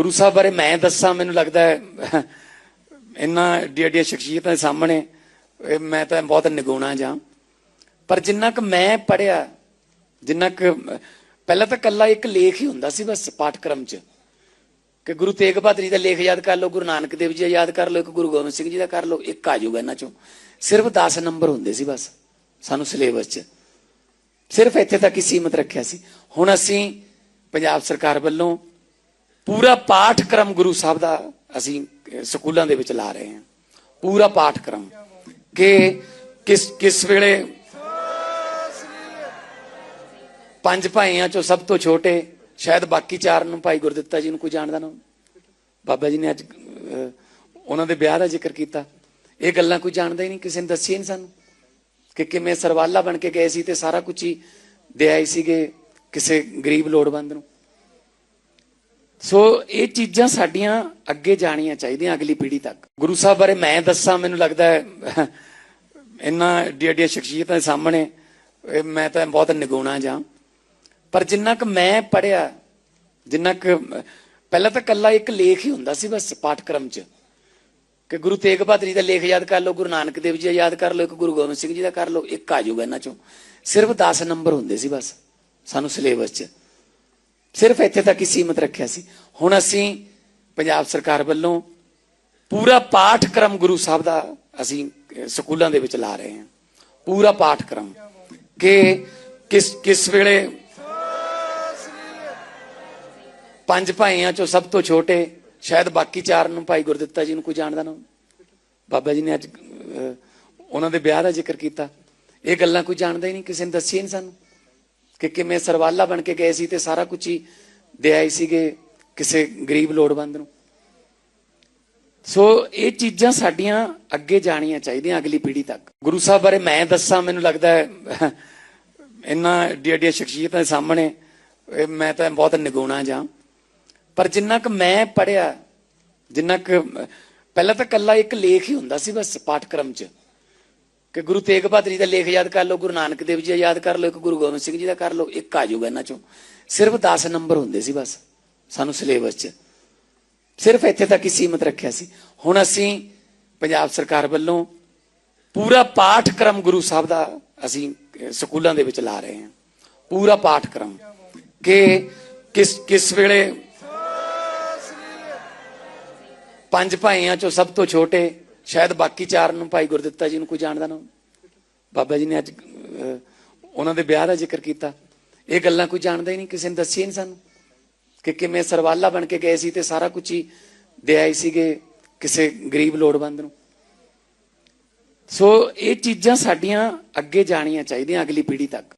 ਗੁਰੂ ਸਾਹਿਬ ਬਾਰੇ ਮੈਂ ਦੱਸਾਂ, ਮੈਨੂੰ ਲੱਗਦਾ ਹੈ ਇੰਨਾ ਏਡੀ ਏਡੀਆਂ ਸ਼ਖਸੀਅਤਾਂ ਦੇ ਸਾਹਮਣੇ ਮੈਂ ਤਾਂ ਬਹੁਤ ਨਿਗੁਣਾ ਜਾਂ। ਪਰ ਜਿੰਨਾ ਕੁ ਮੈਂ ਪੜਿਆ ਜਿੰਨਾ ਕੁ, ਪਹਿਲਾਂ ਤਾਂ ਕੱਲਾ ਇੱਕ ਲੇਖ ਹੀ ਹੁੰਦਾ ਸੀ ਬਸ ਪਾਠਕ੍ਰਮ 'ਚ। ਕਿ ਗੁਰੂ ਤੇਗ ਬਹਾਦਰ ਜੀ ਦਾ ਲੇਖ ਯਾਦ ਕਰ ਲਓ, ਗੁਰੂ ਨਾਨਕ ਦੇਵ ਜੀ ਦਾ ਯਾਦ ਕਰ ਲਓ, ਇੱਕ ਗੁਰੂ ਗੋਬਿੰਦ ਸਿੰਘ ਜੀ ਦਾ ਕਰ ਲਓ, ਇੱਕ ਆ ਜਾਊਗਾ ਇਹਨਾਂ 'ਚੋਂ। ਸਿਰਫ 10 ਨੰਬਰ ਹੁੰਦੇ ਸੀ ਬਸ, ਸਾਨੂੰ ਸਿਲੇਬਸ 'ਚ। ਸਿਰਫ ਇੱਥੇ ਤੱਕ ਹੀ ਸੀਮਤ ਰੱਖਿਆ ਸੀ। ਹੁਣ ਅਸੀਂ ਪੰਜਾਬ ਸਰਕਾਰ ਵੱਲੋਂ ਪੂਰਾ ਪਾਠਕ੍ਰਮ ਗੁਰੂ ਸਾਹਿਬ ਦਾ ਅਸੀਂ ਸਕੂਲਾਂ ਦੇ ਵਿੱਚ ਲਾ ਰਹੇ ਹਾਂ। ਪੂਰਾ ਪਾਠਕ੍ਰਮ ਕਿ ਕਿਸ ਕਿਸ ਵੇਲੇ ਪੰਜ ਭਾਈਆਂ ਚੋਂ ਸਭ ਤੋਂ ਛੋਟੇ, ਸ਼ਾਇਦ ਬਾਕੀ ਚਾਰ ਨੂੰ ਭਾਈ ਗੁਰਦਿੱਤਾ ਜੀ ਨੂੰ ਕੋਈ ਜਾਣਦਾ ਨਾ ਬਾਬਾ ਜੀ ਨੇ ਅੱਜ ਉਹਨਾਂ ਦੇ ਵਿਆਹ ਦਾ ਜ਼ਿਕਰ ਕੀਤਾ। ਇਹ ਗੱਲਾਂ ਕੋਈ ਜਾਣਦਾ ਹੀ ਨਹੀਂ, ਕਿਸੇ ਨੇ ਦੱਸੀ ਨਹੀਂ ਸਾਨੂੰ ਕਿ ਕਿਵੇਂ ਸਰਵਾਲਾ ਬਣ ਕੇ ਗਏ ਸੀ ਤੇ ਸਾਰਾ ਕੁਝ ਹੀ ਦੇ ਆਏ ਸੀਗੇ ਕਿਸੇ ਗਰੀਬ ਲੋੜਵੰਦ ਨੂੰ। ਸੋ ਇਹ ਚੀਜ਼ਾਂ ਸਾਡੀਆਂ ਅੱਗੇ ਜਾਣੀਆਂ ਚਾਹੀਦੀਆਂ ਅਗਲੀ ਪੀੜ੍ਹੀ ਤੱਕ। ਗੁਰੂ ਸਾਹਿਬ ਬਾਰੇ ਮੈਂ ਦੱਸਾਂ, ਮੈਨੂੰ ਲੱਗਦਾ ਹੈ, ਇੰਨਾ ਏਡੀ ਏਡੀਆਂ ਸ਼ਖਸੀਅਤਾਂ ਦੇ ਸਾਹਮਣੇ ਮੈਂ ਤਾਂ ਬਹੁਤ ਨਿਗੁਣਾ ਜਾਂ। ਪਰ ਜਿੰਨਾ ਕੁ ਮੈਂ ਪੜਿਆ ਜਿੰਨਾ ਕੁ, ਪਹਿਲਾਂ ਤਾਂ ਕੱਲਾ ਇੱਕ ਲੇਖ ਹੀ ਹੁੰਦਾ ਸੀ ਬਸ ਪਾਠਕ੍ਰਮ 'ਚ। ਕਿ ਗੁਰੂ ਤੇਗ ਬਹਾਦਰ ਜੀ ਦਾ ਲੇਖ ਯਾਦ ਕਰ ਲਓ, ਗੁਰੂ ਨਾਨਕ ਦੇਵ ਜੀ ਦਾ ਯਾਦ ਕਰ ਲਓ, ਇੱਕ ਗੁਰੂ ਗੋਬਿੰਦ ਸਿੰਘ ਜੀ ਦਾ ਕਰ ਲਓ, ਇੱਕ ਆ ਜਾਊਗਾ ਇਹਨਾਂ 'ਚੋਂ। ਸਿਰਫ 10 ਨੰਬਰ ਹੁੰਦੇ ਸੀ ਬਸ, ਸਾਨੂੰ ਸਿਲੇਬਸ 'ਚ। ਸਿਰਫ ਇੱਥੇ ਤੱਕ ਹੀ ਸੀਮਤ ਰੱਖਿਆ ਸੀ। ਹੁਣ ਅਸੀਂ ਪੰਜਾਬ ਸਰਕਾਰ ਵੱਲੋਂ ਪੂਰਾ ਪਾਠਕ੍ਰਮ ਗੁਰੂ ਸਾਹਿਬ ਦਾ ਅਸੀਂ ਸਕੂਲਾਂ ਦੇ ਵਿੱਚ ਲਾ ਰਹੇ ਹਾਂ। ਪੂਰਾ ਪਾਠਕ੍ਰਮ ਕਿ ਕਿਸ ਕਿਸ ਵੇਲੇ ਪੰਜ ਭਾਈਆਂ ਚੋਂ ਸਭ ਤੋਂ ਛੋਟੇ, ਸ਼ਾਇਦ ਬਾਕੀ ਚਾਰ ਨੂੰ ਭਾਈ ਗੁਰਦਿੱਤਾ ਜੀ ਨੂੰ ਕੋਈ ਜਾਣਦਾ ਨਾ ਬਾਬਾ ਜੀ ਨੇ ਅੱਜ ਉਹਨਾਂ ਦੇ ਵਿਆਹ ਦਾ ਜ਼ਿਕਰ ਕੀਤਾ। ਇਹ ਗੱਲਾਂ ਕੋਈ ਜਾਣਦਾ ਹੀ ਨਹੀਂ, ਕਿਸੇ ਨੇ ਦੱਸੀ ਨਹੀਂ ਸਾਨੂੰ। ਕਿ ਕਿਵੇਂ ਸਰਵਾਲਾ ਬਣ ਕੇ ਗਏ ਸੀ ਤੇ ਸਾਰਾ ਕੁਝ ਹੀ ਦੇ ਆਏ ਸੀਗੇ ਕਿਸੇ ਗਰੀਬ ਲੋੜਵੰਦ ਨੂੰ। ਸੋ ਇਹ ਚੀਜ਼ਾਂ ਸਾਡੀਆਂ ਅੱਗੇ ਜਾਣੀਆਂ ਚਾਹੀਦੀਆਂ ਅਗਲੀ ਪੀੜ੍ਹੀ ਤੱਕ। ਗੁਰੂ ਸਾਹਿਬ ਬਾਰੇ ਮੈਂ ਦੱਸਾਂ, ਮੈਨੂੰ ਲੱਗਦਾ ਹੈ ਇੰਨਾ ਏਡੀ ਏਡੀਆਂ ਸ਼ਖਸੀਅਤਾਂ ਦੇ ਸਾਹਮਣੇ ਮੈਂ ਤਾਂ ਬਹੁਤ ਨਿਗੁਣਾ ਜਾਂ। ਪਰ ਜਿੰਨਾ ਕੁ ਮੈਂ ਪੜਿਆ ਜਿੰਨਾ ਕੁ, ਪਹਿਲਾਂ ਤਾਂ ਕੱਲਾ ਇੱਕ ਲੇਖ ਹੀ ਹੁੰਦਾ ਸੀ ਬਸ ਪਾਠਕ੍ਰਮ 'ਚ। ਕਿ ਗੁਰੂ ਤੇਗ ਬਹਾਦਰ ਜੀ ਦਾ ਲੇਖ ਯਾਦ ਕਰ ਲਓ, ਗੁਰੂ ਨਾਨਕ ਦੇਵ ਜੀ ਦਾ ਯਾਦ ਕਰ ਲਓ, ਇੱਕ ਗੁਰੂ ਗੋਬਿੰਦ ਸਿੰਘ ਜੀ ਦਾ ਕਰ ਲਓ, ਇੱਕ ਆ ਜਾਊਗਾ ਇਹਨਾਂ 'ਚੋਂ। ਸਿਰਫ 10 ਨੰਬਰ ਹੁੰਦੇ ਸੀ ਬਸ, ਸਾਨੂੰ ਸਿਲੇਬਸ 'ਚ। ਸਿਰਫ ਇੱਥੇ ਤੱਕ ਹੀ ਸੀਮਤ ਰੱਖਿਆ ਸੀ। ਹੁਣ ਅਸੀਂ ਪੰਜਾਬ ਸਰਕਾਰ ਵੱਲੋਂ ਪੂਰਾ ਪਾਠਕ੍ਰਮ ਗੁਰੂ ਸਾਹਿਬ ਦਾ ਅਸੀਂ ਸਕੂਲਾਂ ਦੇ ਵਿੱਚ ਲਾ ਰਹੇ ਹਾਂ। ਪੂਰਾ ਪਾਠਕ੍ਰਮ। ਕਿ ਕਿਸ ਕਿਸ ਵੇਲੇ ਪੰਜ ਭਾਈਆਂ ਚੋਂ ਸਭ ਤੋਂ ਛੋਟੇ ਸ਼ਾਇਦ ਬਾਕੀ ਚਾਰ ਨੂੰ ਭਾਈ ਗੁਰਦਿੱਤਾ ਜੀ ਨੂੰ ਕੋਈ ਜਾਣਦਾ ਨਾ ਬਾਬਾ ਜੀ ਨੇ ਅੱਜ ਉਹਨਾਂ ਦੇ ਵਿਆਹ ਦਾ ਜ਼ਿਕਰ ਕੀਤਾ। ਇਹ ਗੱਲਾਂ ਕੋਈ ਜਾਣਦਾ ਹੀ ਨਹੀਂ, ਕਿਸੇ ਨੇ ਦੱਸੀ ਨਹੀਂ ਸਾਨੂੰ ਕਿ ਕਿਵੇਂ ਸਰਵਾਲਾ ਬਣ ਕੇ ਗਏ ਸੀ ਤੇ ਸਾਰਾ ਕੁਝ ਹੀ ਦੇ ਆਏ ਸੀਗੇ ਕਿਸੇ ਗਰੀਬ ਲੋੜਵੰਦ ਨੂੰ। ਸੋ ਇਹ ਚੀਜ਼ਾਂ ਸਾਡੀਆਂ ਅੱਗੇ ਜਾਣੀਆਂ ਚਾਹੀਦੀਆਂ ਅਗਲੀ ਪੀੜ੍ਹੀ ਤੱਕ।